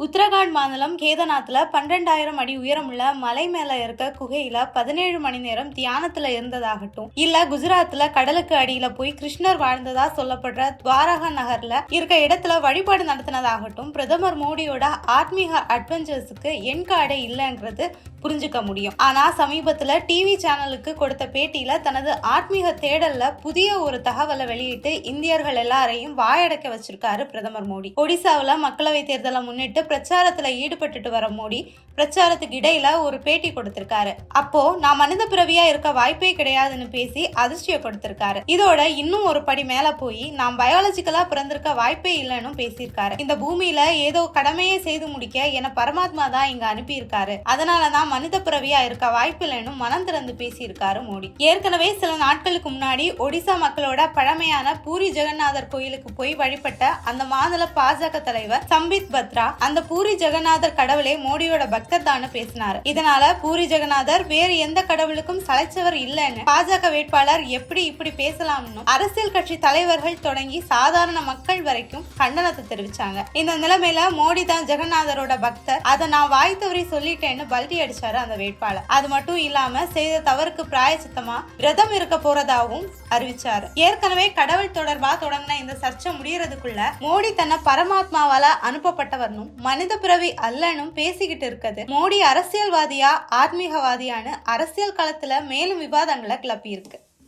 உத்தரகாண்ட் மாநிலம் கேதநாத்தில் பன்னிரெண்டாயிரம் அடி உயரமுள்ள மலை மேல இருக்க குகையில பதினேழு மணி நேரம் தியானத்துல இருந்ததாகட்டும். இல்ல குஜராத்ல கடலுக்கு அடியில போய் கிருஷ்ணர் வாழ்ந்ததா சொல்லப்படுற துவாரகா நகர்ல இருக்க இடத்துல வழிபாடு நடத்தினதாகட்டும் பிரதமர் மோடியோட ஆத்மீக அட்வென்ச்சர்ஸுக்கு என் கார்டே இல்லைங்கிறது புரிஞ்சுக்க முடியும். ஆனா சமீபத்துல டிவி சேனலுக்கு கொடுத்த பேட்டியில தனது ஆத்மீக தேடல்ல புதிய ஒரு தகவலை வெளியிட்டு இந்தியர்கள் எல்லாரையும் வாயடைக்க வச்சிருக்காரு பிரதமர் மோடி. ஒடிசாவில் மக்களவை தேர்தலை முன்னிட்டு பிரச்சாரத்துல ஈடுபட்டுட்டு வர மோடி பிரச்சாரத்துக்கு இடையில ஒரு பேட்டி கொடுத்திருக்காரு. அப்போ நான் மனித பிறவியா இருக்க வாய்ப்பே கிடையாதுன்னு பேசி அதிர்ச்சியை கொடுத்திருக்காரு இதோட இன்னும் ஒரு படி மேல போய் நாம் பயாலஜிக்கலா பிறந்திருக்க வாய்ப்பே இல்லைன்னு பேசியிருக்காரு. இந்த பூமியில ஏதோ கடமையை செய்து முடிக்க என பரமாத்மா தான் இங்க அனுப்பியிருக்காரு. அதனாலதான் மனித பிறவியா இருக்க வாய்ப்பு மனம் திறந்து பேசியிருக்காரு மோடி. ஏற்கனவே சில நாட்களுக்கு முன்னாடி ஒடிசா மக்களோட பழமையான பூரி ஜெகநாதர் கோயிலுக்கு போய் வழிபட்ட அந்த மாநில பாஜக தலைவர் சம்பித் பத்ரா அந்த பூரி ஜெகநாதர் கடவுளே மோடியோட பக்தர் தான் பேசினாரு. இதனால பூரி ஜெகநாதர் வேறு எந்த கடவுளுக்கும் சளைச்சவர் இல்லைன்னு பாஜக வேட்பாளர் எப்படி இப்படி பேசலாம்னு அரசியல் கட்சி தலைவர்கள் தொடங்கி சாதாரண மக்கள் வரைக்கும் கண்டனத்தை தெரிவிச்சாங்க. இந்த நிலைமையில மோடி தான் ஜெகநாதரோட பக்தர். அதை நான் வாய் தவறி சொல்லிட்டேன்னு பல்டி அறிவிச்சாரு அந்த வேட்பாளர். அது மட்டும் இல்லாம செய்த தவறுக்கு பிராயச்சித்தமா விரதம் இருக்க போறதாகவும் அறிவிச்சாரு. ஏற்கனவே கடவுள் தொடர்பா தொடங்கின இந்த சர்ச்சை முடியறதுக்குள்ள மோடி தன்னை பரமாத்மாவால அனுப்பப்பட்டவர்னும் மனித பிறவி அல்லனும் பேசிக்கிட்டு இருக்குது. மோடி அரசியல்வாதியா ஆத்மீகவாதியான்னு அரசியல் களத்துல மேலும் விவாதங்களை கிளப்பி இருக்கு